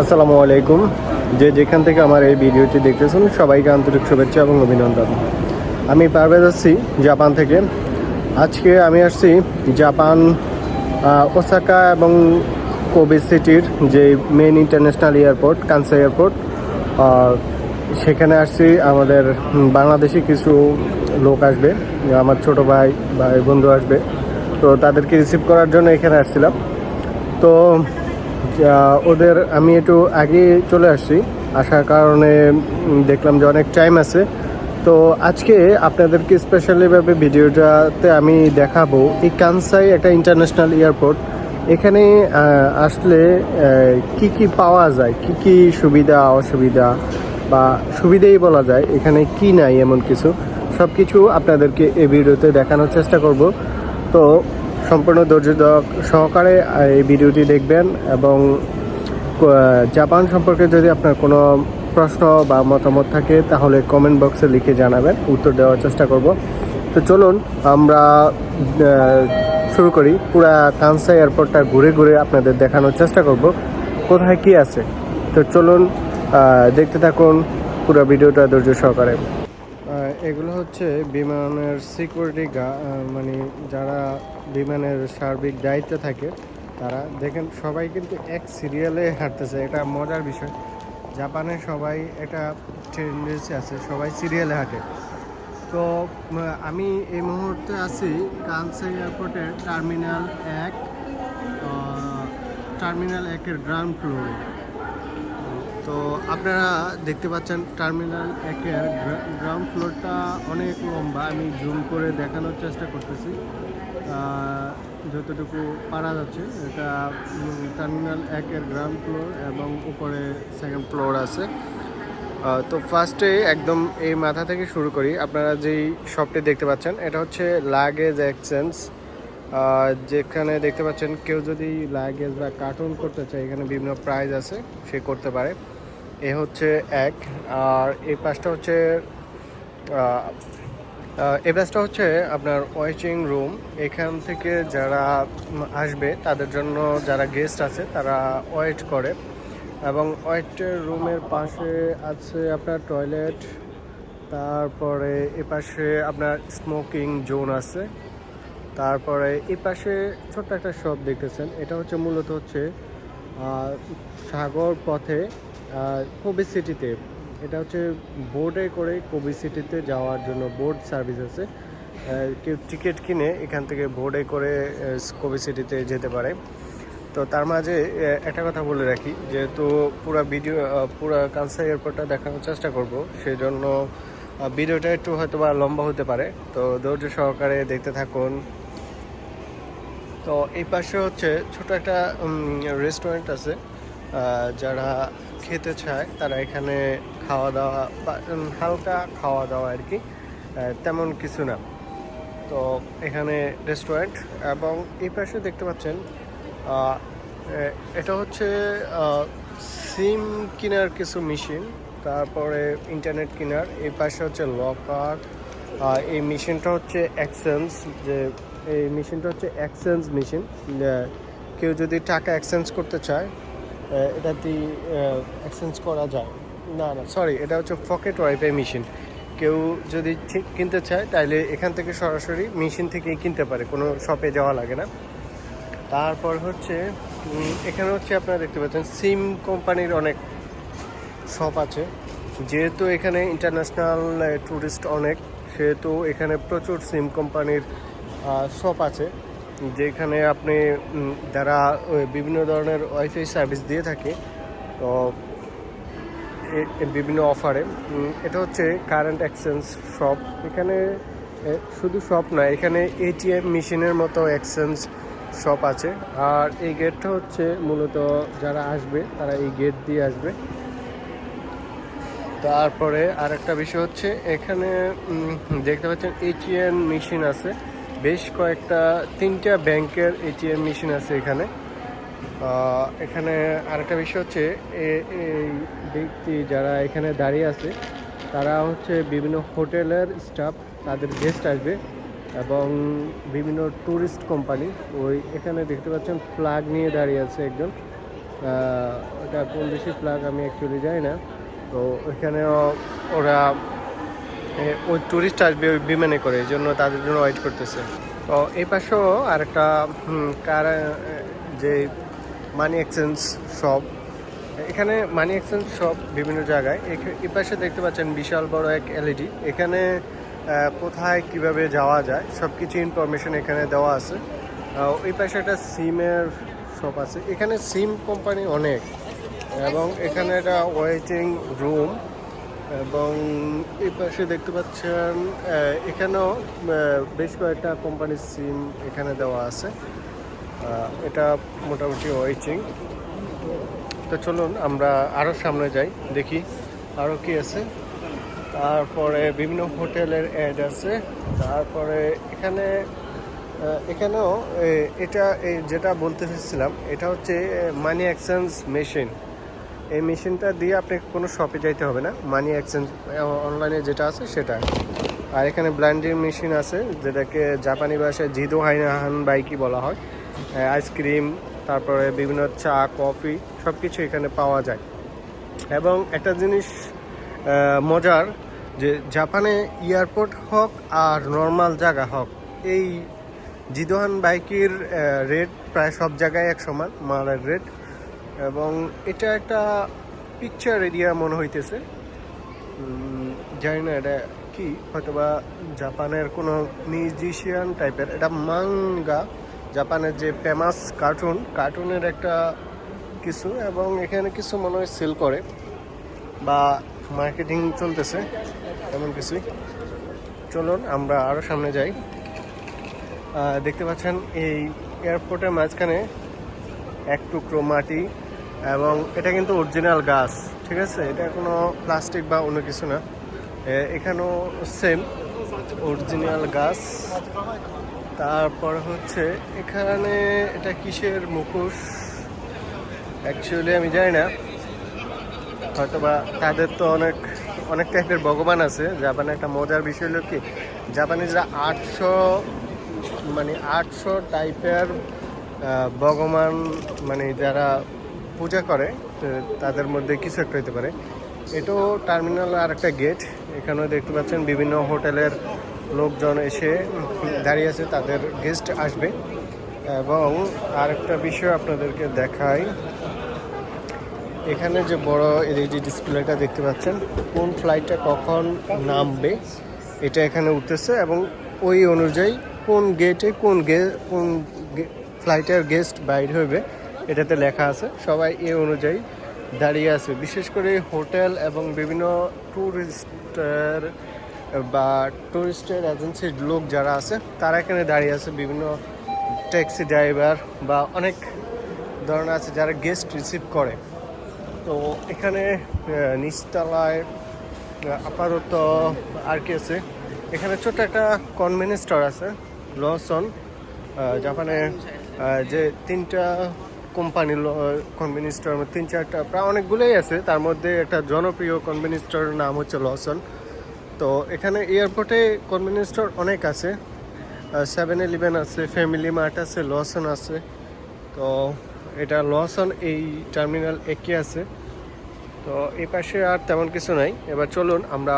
আসসালামু আলাইকুম। যে যেখান থেকে আমার এই ভিডিওটি দেখতেছেন, সবাইকে আন্তরিক শুভেচ্ছা এবং অভিনন্দন। আমি পারভেজ আসছি জাপান থেকে। আজকে আমি আসছি জাপান ওসাকা এবং কোবে সিটির যে main international airport Kansai airport সেখানে আসছি, আমাদের বাংলাদেশি কিছু লোক আসবে, আমার ছোট ভাই ভাই বন্ধু আসবে। তো তাদেরকে রিসিভ করার জন্য এখানে আসছিলাম। তো ওদের, আমি একটু আগে চলে আসছি। আসার কারণে দেখলাম যে অনেক টাইম আছে। তো আজকে আপনাদেরকে স্পেশালিভাবে ভিডিওটাতে আমি দেখাবো এই কানসাই একটা ইন্টারন্যাশনাল এয়ারপোর্ট এখানে আসলে কি কি পাওয়া যায়, কি কি সুবিধা, অসুবিধা বা সুবিধেই বলা যায়, এখানে কি নাই এমন কিছু সব কিছু আপনাদেরকে এই ভিডিওতে দেখানোর চেষ্টা করব। তো সম্পূর্ণ ধৈর্য সহকারে এই ভিডিওটি দেখবেন এবং জাপান সম্পর্কে যদি আপনার কোনো প্রশ্ন বা মতামত থাকে, তাহলে কমেন্ট বক্সে লিখে জানাবেন, উত্তর দেওয়ার চেষ্টা করব। তো চলুন, আমরা শুরু করি। পুরা কানসা এয়ারপোর্টটা ঘুরে ঘুরে আপনাদের দেখানোর চেষ্টা করব, কোথায় কি আছে। তো চলুন দেখতে থাকুন পুরো ভিডিওটা ধৈর্য সহকারে। এগুলো হচ্ছে বিমানের সিকিউরিটি মানে যারা বিমানের সার্বিক দায়িত্বে থাকে, তারা দেখেন সবাই কিন্তু এক সিরিয়ালে হাঁটতেছে, এটা মজার বিষয়। জাপানে সবাই এটা টেন্ডেন্সি আছে, সবাই সিরিয়ালে হাঁটে। তো আমি এই মুহূর্তে আছি কানসা এয়ারপোর্টের টার্মিনাল এক টার্মিনাল একের গ্রাউন্ড ফ্লোরে তো আপনারা দেখতে পাচ্ছেন টার্মিনাল একের গ্রাউন্ড ফ্লোরটা অনেক লম্বা, আমি জুম করে দেখানোর চেষ্টা করতেছি। যতটুকু পারা যাচ্ছে, এটা টার্মিনাল একের গ্রাউন্ড ফ্লোর এবং উপরে সেকেন্ড ফ্লোর আছে। তো ফার্স্টে একদম এই মাথা থেকে শুরু করি। আপনারা যেই শপটি দেখতে পাচ্ছেন, এটা হচ্ছে লাগেজ এক্সচেঞ্জ যেখানে দেখতে পাচ্ছেন কেউ যদি লাগেজ বা কার্টুন করতে চায়, এখানে বিভিন্ন প্রাইজ আছে, সে করতে পারে। এ হচ্ছে এক, আর এই পাশটা হচ্ছে এই পাশটা হচ্ছে আপনার ওয়েটিং রুম। এখান থেকে যারা আসবে, তাদের জন্য যারা গেস্ট আছে, তারা ওয়েট করে। এবং ওয়েটের রুমের পাশে আছে আপনার টয়লেট, তারপরে এ পাশে আপনার স্মোকিং জোন আছে। তারপরে এই পাশে ছোট্ট একটা শপ দেখতেছেন। এটা হচ্ছে মূলত হচ্ছে সাগর পথে কবি সিটিতে। এটা হচ্ছে বোর্ডে করে কবি সিটিতে যাওয়ার জন্য বোর্ড সার্ভিস আছে। কেউ টিকিট কিনে এখান থেকে বোর্ডে করে কবি সিটিতে যেতে পারে। তো তার মাঝে একটা কথা বলে রাখি, যেহেতু পুরো ভিডিও পুরো কানসা এয়ারপোর্টটা দেখানোর চেষ্টা করব সেই জন্য ভিডিওটা একটু হয়তো বা লম্বা হতে পারে। তো ধৈর্য সহকারে দেখতে থাকুন। তো এই পাশে হচ্ছে ছোট একটা রেস্টুরেন্ট আছে যারা খেতে চায়, তারা এখানে খাওয়া দাওয়া হালকা খাওয়া দাওয়া আর কি তেমন কিছু না। তো এখানে রেস্টুরেন্ট এবং এই পাশে দেখতে পাচ্ছেন এটা হচ্ছে সিম কেনার কিছু মেশিন, তারপরে ইন্টারনেট কেনার, এই পাশে হচ্ছে লকার এই মেশিনটা হচ্ছে এক্সচেঞ্জ যে এই মেশিনটা হচ্ছে এক্সচেঞ্জ মেশিন। কেউ যদি টাকা এক্সচেঞ্জ করতে চায় এটা দিয়ে এক্সচেঞ্জ করা যায়। না না সরি এটা হচ্ছে পকেট ওয়াইফাই মেশিন। কেউ যদি কিনতে চায় তাহলে এখান থেকে সরাসরি মেশিন থেকেই কিনতে পারে, কোনো শপে যাওয়া লাগে না। তারপর হচ্ছে এখানে হচ্ছে আপনারা দেখতে পাচ্ছেন সিম কোম্পানির অনেক শপ আছে। যেহেতু এখানে ইন্টারন্যাশনাল ট্যুরিস্ট অনেক, সেহেতু এখানে প্রচুর সিম কোম্পানির শপ আছে, যেখানে আপনি যারা বিভিন্ন ধরনের ওয়াইফাই সার্ভিস দিয়ে থাকে, তো বিভিন্ন অফারে এটা হচ্ছে কারেন্ট এক্সচেঞ্জ শপ এখানে শুধু শপ না, এখানে এটিএম মেশিনের মতো এক্সচেঞ্জ শপ আছে। আর এই গেটটা হচ্ছে মূলত যারা আসবে, তারা এই গেট দিয়ে আসবে। তারপরে আরেকটা বিষয় হচ্ছে, এখানে দেখতে পাচ্ছেন এটিএম মেশিন আছে। বেশ কয়েকটা, তিনটা ব্যাংকের এটিএম মেশিন আছে এখানে। এখানে আরেকটা বিষয় হচ্ছে এই ব্যক্তি যারা এখানে দাঁড়িয়ে আছে, তারা হচ্ছে বিভিন্ন হোটেলের স্টাফ, তাদের গেস্ট আসবে এবং বিভিন্ন ট্যুরিস্ট কোম্পানি, ওই এখানে দেখতে পাচ্ছেন ফ্ল্যাগ নিয়ে দাঁড়িয়ে আছে একজন। ওটা কোন দেশের ফ্ল্যাগ আমি অ্যাকচুয়ালি জানি না। তো ওইখানেও ওরা ওই টুরিস্ট আসবে ওই বিমানে করে এই জন্য তাদের জন্য ওয়েট করতেছে। তো এই পাশেও আরেকটা কার এ, যে মানি এক্সচেঞ্জ শপ এখানে মানি এক্সচেঞ্জ শপ বিভিন্ন জায়গায় এই পাশে দেখতে পাচ্ছেন বিশাল বড় এক এলইডি এখানে কোথায় কীভাবে যাওয়া যায় সব কিছু ইনফরমেশন এখানে দেওয়া আছে। ওই পাশে একটা সিমের শপ আছে এখানে সিম কোম্পানি অনেক এবং এখানে একটা ওয়েটিং রুম এবং এই পাশে দেখতে পাচ্ছেন এখানেও বেশ কয়েকটা কোম্পানির সিম এখানে দেওয়া আছে। এটা মোটামুটি ওয়েচিং তো চলুন, আমরা আরও সামনে যাই, দেখি আরও কি আছে। তারপরে বিভিন্ন হোটেলের অ্যাড আছে। তারপরে এখানে এখানেও এটা যেটা বলতে চাইছিলাম এটা হচ্ছে মানি এক্সচেঞ্জ মেশিন এই মেশিনটা দিয়ে আপনি কোনো শপে যাইতে হবে না। মানি এক্সচেঞ্জ অনলাইনে যেটা আছে সেটা। আর এখানে ব্ল্যান্ডিং মেশিন আছে, যেটাকে জাপানি ভাষায় জিদো হাইনাহান বাইকি বলা হয়। আইসক্রিম তারপরে বিভিন্ন চা কফি সব কিছু এখানে পাওয়া যায়। এবং একটা জিনিস মজার, যে জাপানে এয়ারপোর্ট হোক আর নর্মাল জায়গা হোক, এই জিদোহান বাইকের রেট প্রায় সব জায়গায় এক সমান, মালের রেট এবং এটা একটা পিকচার এরিয়া মনে হইতেছে। জানি না এটা কি, হয়তোবা জাপানের কোনো মিউজিশিয়ান টাইপের এটা মাঙ্গা জাপানের যে ফেমাস কার্টুন কার্টুনের একটা কিছু এবং এখানে কিছু মনে হয় সেল করে বা মার্কেটিং চলতেছে এমন কিছুই। চলুন, আমরা আরও সামনে যাই। দেখতে পাচ্ছেন এই এয়ারপোর্টের মাঝখানে এক টুকরো মাটি এবং এটা কিন্তু অরিজিনাল গাছ ঠিক আছে? এটা কোনো প্লাস্টিক বা অন্য কিছু না। এখানেও সেম অরিজিনাল গাছ তারপর হচ্ছে, এখানে এটা কিসের মুখোশ? অ্যাকচুয়ালি আমি জানি না। হয়তোবা তাদের তো অনেক অনেক টাইপের ভগবান আছে। জাপানে একটা মজার বিষয় হলো কি, জাপানিজরা আটশো মানে আটশো টাইপের ভগবান মানে যারা পূজা করে তাদের মধ্যে কিছু একটা হতে পারে। এটাও টার্মিনাল আর একটা গেট এখানেও দেখতে পাচ্ছেন বিভিন্ন হোটেলের লোকজন এসে দাঁড়িয়ে আছে, তাদের গেস্ট আসবে। এবং আরেকটা বিষয় আপনাদেরকে দেখাই। এখানে যে বড় এলইডি ডিসপ্লেটা দেখতে পাচ্ছেন, কোন ফ্লাইটটা কখন নামবে, এটা এখানে উঠতেছে এবং ওই অনুযায়ী কোন গেটে কোন গে, কোন ফ্লাইটের গেস্ট বাইর হবে এটাতে লেখা আছে, সবাই এই অনুযায়ী দাঁড়িয়ে আছে। বিশেষ করে হোটেল এবং বিভিন্ন ট্যুরিস্টের বা ট্যুরিস্টের এজেন্সির লোক যারা আছে, তারা এখানে দাঁড়িয়ে আছে। বিভিন্ন ট্যাক্সি ড্রাইভার বা অনেক ধরনের আছে যারা গেস্ট রিসিভ করে। তো এখানে নিচতলায় আপাতত আর কি আছে? এখানে ছোট একটা কনভেনিয়েন্স স্টোর আছে লসন জাপানে যে তিনটা কোম্পানি কনভেনিয়েন্স স্টোর তিন চারটা, প্রায় অনেকগুলোই আছে। তার মধ্যে একটা জনপ্রিয় কনভেনিয়েন্স স্টোরের নাম হচ্ছে লসন। তো এখানে এয়ারপোর্টে কনভেনিয়েন্স স্টোর অনেক আছে। সেভেন ইলেভেন আছে ফ্যামিলি মার্ট আছে, লসন আছে। তো এটা লসন, এই টার্মিনাল একে আছে। তো এই পাশে আর তেমন কিছু নাই। এবার চলুন আমরা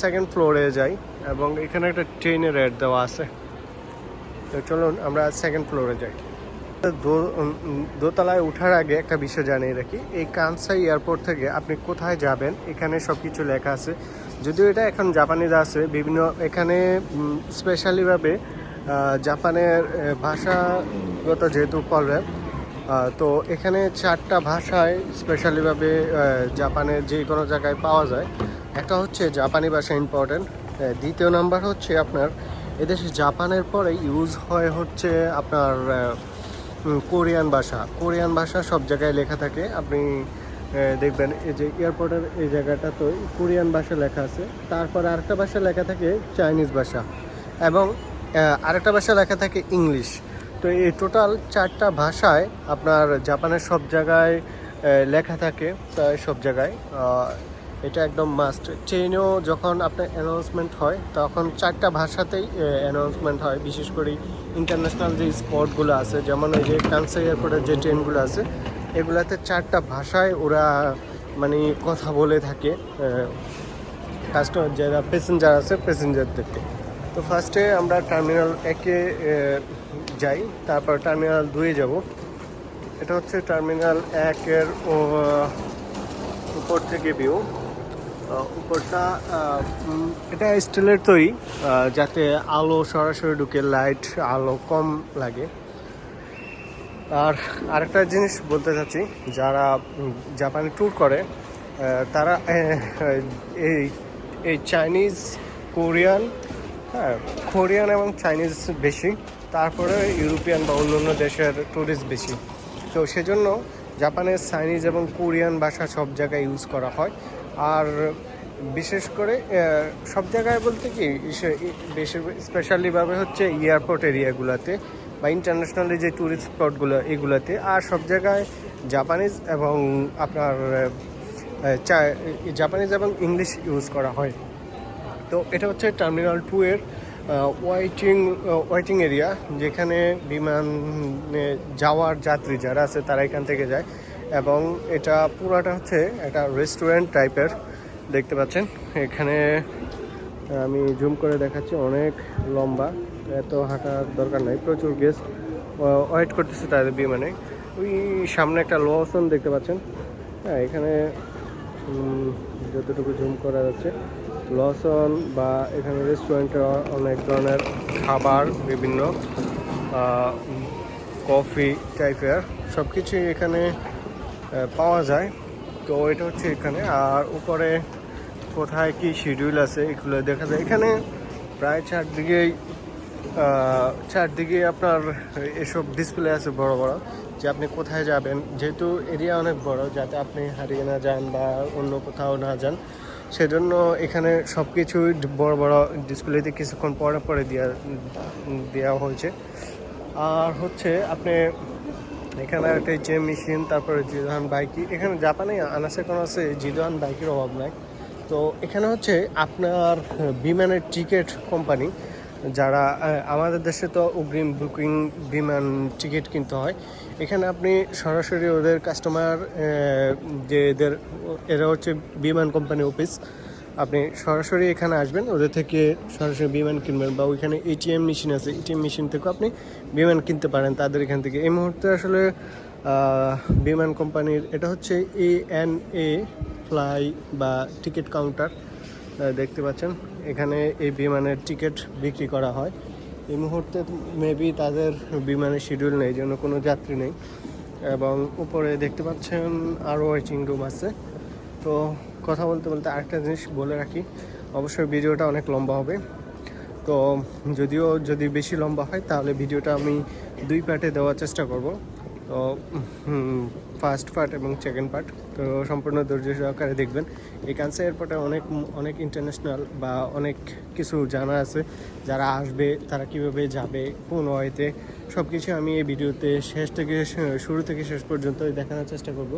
সেকেন্ড ফ্লোরে যাই এবং এখানে একটা ট্রেনের রেট দেওয়া আছে। তো চলুন আমরা সেকেন্ড ফ্লোরে যাই। দোতলায় ওঠার আগে একটা বিষয় জানিয়ে রাখি। এই কানসাই এয়ারপোর্ট থেকে আপনি কোথায় যাবেন, এখানে সব কিছু লেখা আছে। যদিও এটা এখন জাপানিজ আছে, বিভিন্ন এখানে স্পেশালিভাবে জাপানের ভাষাগত যেহেতু প্রবলেম তো এখানে চারটা ভাষায় স্পেশালিভাবে জাপানের যে কোনো জায়গায় পাওয়া যায়। একটা হচ্ছে জাপানি ভাষা ইম্পর্টেন্ট দ্বিতীয় নাম্বার হচ্ছে আপনার, এদেশে জাপানের পরে ইউজ হয় হচ্ছে আপনার কোরিয়ান ভাষা। কোরিয়ান ভাষা সব জায়গায় লেখা থাকে। আপনি দেখবেন এই যে এয়ারপোর্টের এই জায়গাটা তো কোরিয়ান ভাষা লেখা আছে। তারপর আরেকটা ভাষা লেখা থাকে চাইনিজ ভাষা। এবং আরেকটা ভাষা লেখা থাকে ইংলিশ। তো এই টোটাল চারটা ভাষায় আপনার জাপানের সব জায়গায় লেখা থাকে সব জায়গায়। এটা একদম মাস্ট ট্রেনেও যখন আপনার অ্যানাউন্সমেন্ট হয়, তখন চারটা ভাষাতেই অ্যানাউন্সমেন্ট হয়। বিশেষ করে ইন্টারন্যাশনাল যে স্পটগুলো আছে, যেমন ওই যে কানসাই এয়ারপোর্টের যে ট্রেনগুলো আছে, এগুলাতে চারটা ভাষায় ওরা মানে কথা বলে থাকে কাস্টমার যারা প্যাসেঞ্জার আছে প্যাসেঞ্জারদেরকে তো ফার্স্টে আমরা টার্মিনাল একে যাই, তারপর টার্মিনাল দুয়ে যাব। এটা হচ্ছে টার্মিনাল একের উপর থেকে ভিউ উপরটা এটা স্টিলের তৈরি যাতে আলো সরাসরি ঢুকে, লাইট, আলো কম লাগে। আর আরেকটা জিনিস বলতে চাচ্ছি, যারা জাপানে ট্যুর করে তারা, এই এই চাইনিজ কোরিয়ান হ্যাঁ কোরিয়ান এবং চাইনিজ বেশি, তারপরে ইউরোপিয়ান বা অন্য অন্য দেশের ট্যুরিস্ট বেশি। তো সেজন্য জাপানের চাইনিজ এবং কোরিয়ান ভাষা সব জায়গায় ইউজ করা হয়। আর বিশেষ করে সব জায়গায় বলতে কি ই- স্পেশালিভাবে হচ্ছে এয়ারপোর্ট এরিয়াগুলোতে বা ইন্টারন্যাশনালি যে ট্যুরিস্ট স্পটগুলো এগুলোতে। আর সব জায়গায় জাপানিজ এবং আপনার জাপানিজ এবং ইংলিশ ইউজ করা হয়। তো এটা হচ্ছে টার্মিনাল টু এর ওয়াইটিং ওয়াইটিং এরিয়া যেখানে বিমানে যাওয়ার যাত্রী যারা আছে, তারা এখান থেকে যায়। এবং এটা পুরাটা হচ্ছে একটা রেস্টুরেন্ট টাইপের দেখতে পাচ্ছেন। এখানে আমি জুম করে দেখাচ্ছি, অনেক লম্বা, এত হাঁটার দরকার নাই, প্রচুর গেস্ট ওয়েট করতেছে তাদের বিমানে। ওই সামনে একটা লোসন দেখতে পাচ্ছেন। হ্যাঁ এখানে যতটুকু জুম করা যাচ্ছে লসন বা এখানে রেস্টুরেন্টে অনেক ধরনের খাবার, বিভিন্ন কফি টাইপের সব কিছুই এখানে পাওয়া যায়। তো এটা হচ্ছে এখানে। আর উপরে কোথায় কি শিডিউল আছে এগুলো দেখা যায়। এখানে প্রায় চারদিকেই চারদিকে আপনার এসব ডিসপ্লে আছে বড় বড়, যে আপনি কোথায় যাবেন। যেহেতু এরিয়া অনেক বড়, যাতে আপনি হারিয়ে না যান বা অন্য কোথাও না যান। সেজন্য এখানে সব কিছুই বড় বড় ডিসপ্লেতে কিছুক্ষণ পরে পরে দেওয়া দেওয়া হয়েছে। আর হচ্ছে আপনি এখানে একটা যে মেশিন তারপরে জিদোহান বাইকি এখানে জাপানে আনাসে কোনো আছে জিদোহান বাইকের অভাব নাই। তো এখানে হচ্ছে আপনার বিমানের টিকিট কোম্পানি যারা আমাদের দেশে তো অগ্রিম বুকিং বিমান টিকিট কিনতে হয়। এখানে আপনি সরাসরি ওদের কাস্টমার যে এদের, এরা হচ্ছে বিমান কোম্পানি অফিস আপনি সরাসরি এখানে আসবেন, ওদের থেকে সরাসরি বিমান কিনবেন বা ওইখানে এটিএম মেশিন আছে এটিএম মেশিন থেকেও আপনি বিমান কিনতে পারেন তাদের এখান থেকে। এই মুহূর্তে আসলে বিমান কোম্পানির, এটা হচ্ছে এ এন এ ফ্লাই বা টিকিট কাউন্টার দেখতে পাচ্ছেন। এখানে এই বিমানের টিকিট বিক্রি করা হয়। এই মুহূর্তে মেবি তাদের বিমানের শিডিউল নেই জন্য কোনো যাত্রী নেই। এবং উপরে দেখতে পাচ্ছেন আরও ওয়েটিং রুম আছে। তো কথা বলতে বলতে আরেকটা জিনিস বলে রাখি। অবশ্যই ভিডিওটা অনেক লম্বা হবে। তো যদিও যদি বেশি লম্বা হয়, তাহলে ভিডিওটা আমি দুই পার্টে দেওয়ার চেষ্টা করব। তো ফার্স্ট পার্ট এবং সেকেন্ড পার্ট তো সম্পূর্ণ ধৈর্য সহকারে দেখবেন। এই কানসা এয়ারপোর্টে অনেক অনেক ইন্টারন্যাশনাল বা অনেক কিছু জানা আছে। যারা আসবে, তারা কীভাবে যাবে, কোন ওয়েতে সব কিছু আমি এই ভিডিওতে শেষ থেকে শুরু থেকে শেষ পর্যন্ত দেখানোর চেষ্টা করব।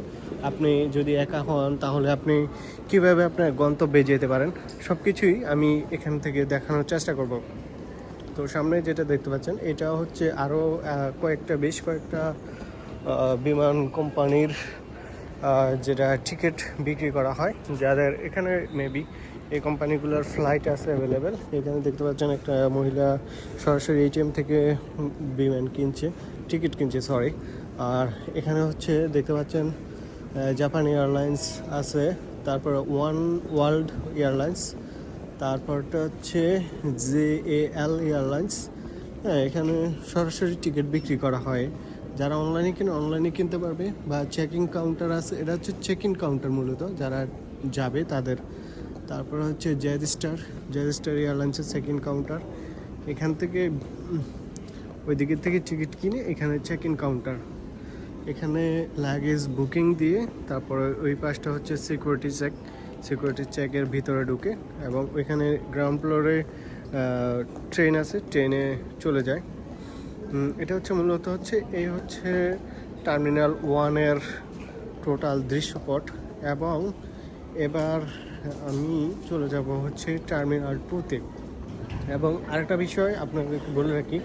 আপনি যদি একা হন, তাহলে আপনি কীভাবে আপনার গন্তব্যে যেতে পারেন সব কিছুই আমি এখান থেকে দেখানোর চেষ্টা করব। তো সামনে যেটা দেখতে পাচ্ছেন, এটা হচ্ছে আরও কয়েকটা, বেশ কয়েকটা বিমান কোম্পানির যেটা টিকিট বিক্রি করা হয়, যাদের এখানে মেবি এই কোম্পানিগুলোর ফ্লাইট আছে অ্যাভেলেবেল এখানে দেখতে পাচ্ছেন একটা মহিলা সরাসরি এটিএম থেকে বিমান কিনছে টিকিট কিনছে সরি আর এখানে হচ্ছে দেখতে পাচ্ছেন জাপান এয়ারলাইন্স আছে, তারপর ওয়ান ওয়ার্ল্ড এয়ারলাইন্স তারপরটা হচ্ছে জে এ এল এয়ারলাইন্স হ্যাঁ এখানে সরাসরি টিকিট বিক্রি করা হয়। যারা অনলাইনে কিনে অনলাইনে কিনতে পারবে। বা চেকিং কাউন্টার আছে, এটা হচ্ছে চেক ইন কাউন্টার মূলত। যারা যাবে তাদের তারপর হচ্ছে জেড স্টার জেড স্টার এয়ারলাইন্সের ইন কাউন্টার এখান থেকে ওই দিকের থেকে টিকিট কিনে এখানে চেক ইন কাউন্টার এখানে লাগেজ বুকিং দিয়ে তারপরে ওই পাশটা হচ্ছে সিকিউরিটি চেক সিকিউরিটি চেকের ভিতরে ঢুকে এবং ওইখানে গ্রাউন্ড ফ্লোরে ট্রেন আছে ট্রেনে চলে যায়। এটা হচ্ছে মূলত হচ্ছে, এই হচ্ছে টার্মিনাল ওয়ানের টোটাল দৃশ্যপট। এবং এবার আমি চলে যাব হচ্ছে টার্মিনাল টুতে এবং আরেকটা বিষয় আপনাদেরকে বলে রাখি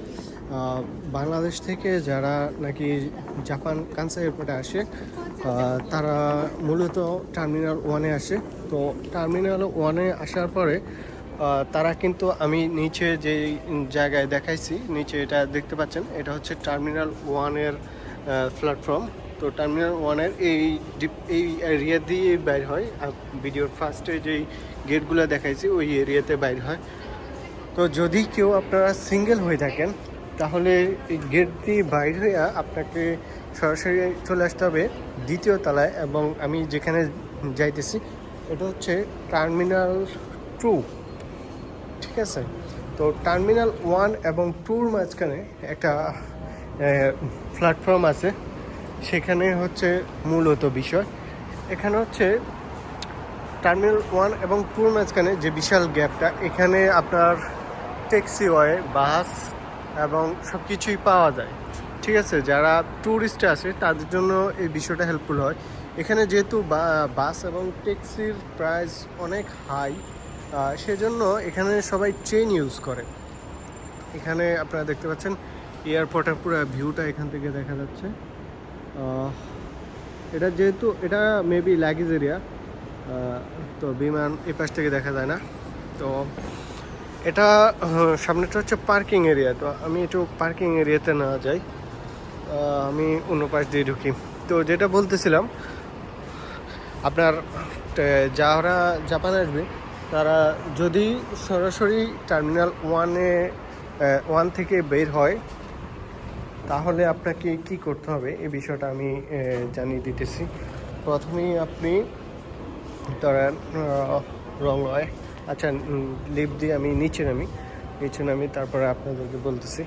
বাংলাদেশ থেকে যারা নাকি জাপান কানসা এয়ারপোর্টে আসে তারা মূলত টার্মিনাল ওয়ানে আসে। তো টার্মিনাল ওয়ানে আসার পরে তারা কিন্তু আমি নিচে যে জায়গায় দেখাইছি, নিচে এটা দেখতে পাচ্ছেন, এটা হচ্ছে টার্মিনাল ওয়ানের প্ল্যাটফর্ম তো টার্মিনাল ওয়ানের এই এই এরিয়া দিয়ে বাইর হয়। আর ভিডিওর ফার্স্টে যেই গেটগুলো দেখাইছি, ওই এরিয়াতে বাইর হয়। তো যদি কেউ আপনারা সিঙ্গেল হয়ে থাকেন, তাহলে এই গেট দিয়ে বাইর হয়ে আপনাকে সরাসরি চলে আসতে হবে দ্বিতীয় তলায় এবং আমি যেখানে যাইতেছি, এটা হচ্ছে টার্মিনাল টু ঠিক আছে? তো টার্মিনাল ওয়ান এবং টুর মাঝখানে একটা প্ল্যাটফর্ম আছে। সেখানে হচ্ছে মূলত বিষয়। এখানে হচ্ছে টার্মিনাল ওয়ান এবং টুর মাঝখানে যে বিশাল গ্যাপটা, এখানে আপনার ট্যাক্সিওয়ে বাস এবং সব কিছুই পাওয়া যায়। ঠিক আছে? যারা ট্যুরিস্ট আসে, তাদের জন্য এই বিষয়টা হেল্পফুল হয়। এখানে যেহেতু বাস এবং ট্যাক্সির প্রাইস অনেক হাই সেজন্য এখানে সবাই ট্রেন ইউজ করে। এখানে আপনারা দেখতে পাচ্ছেন এয়ারপোর্টের পুরো ভিউটা এখান থেকে দেখা যাচ্ছে। এটা যেহেতু, এটা মেবি লাগেজ এরিয়া তো বিমান এই পাশ থেকে দেখা যায় না। তো এটা সামনেটা হচ্ছে পার্কিং এরিয়া তো আমি একটু পার্কিং এরিয়াতে না যাই। আমি অন্য পাশ দিয়ে ঢুকি। তো যেটা বলতেছিলাম, আপনার যারা জাপান আসবে, তারা যদি সরাসরি টার্মিনাল ওয়ানে ওয়ান থেকে বের হয় তাহলে আপনাকে কি করতে হবে? এই বিষয়টা আমি জানিয়ে দিতেছি। প্রথমেই আপনি ধরেন রং রয় আচ্ছা লিপ দিয়ে আমি নিচে নামি। নিচে নামি, তারপরে আপনাদেরকে বলতেছি।